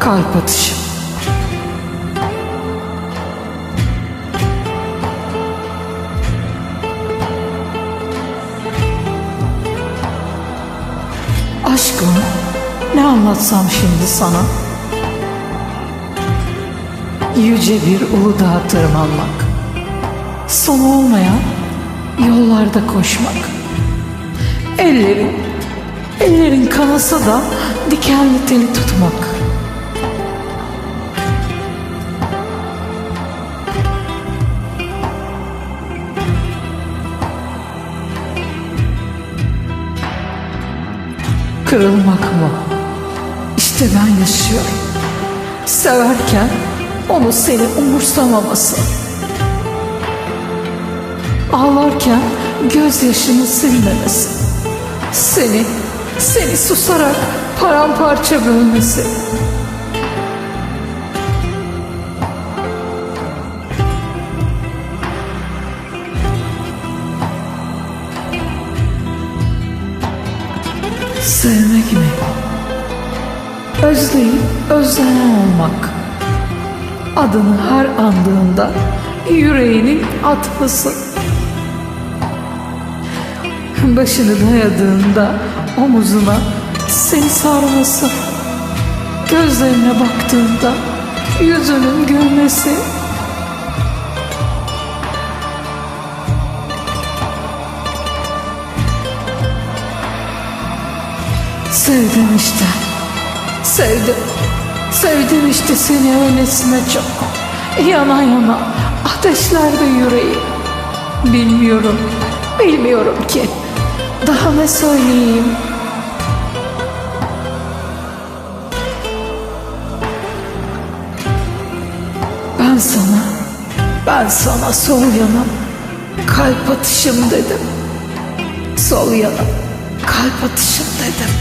kalp atışım. Aşkımı ne anlatsam şimdi sana? Yüce bir Uludağ'a tırmanmak. Sonu olmayan yollarda koşmak. Ellerin, ellerin kanasa da dikenli teli tutmak. Kırılmak mı? İşte ben yaşıyorum. Severken onu senin umursamaması. Ağlarken gözyaşını silmemesi. Seni, seni susarak paramparça bölmesi. Sevmek mi? Özleyip özlenen olmak. Adını her andığında yüreğinin atması. Başını dayadığında omuzuna seni sarması. Gözlerine baktığında yüzünün gülmesi. Sevdim işte. Sevdim. Sevdim işte seni öylesine çok. Yana yana ateşlerde yüreğim. Bilmiyorum, bilmiyorum ki. Daha ne söyleyeyim? Ben sana, ben sana sol yanım, kalp atışım dedim. Sol yanım, kalp atışım dedim.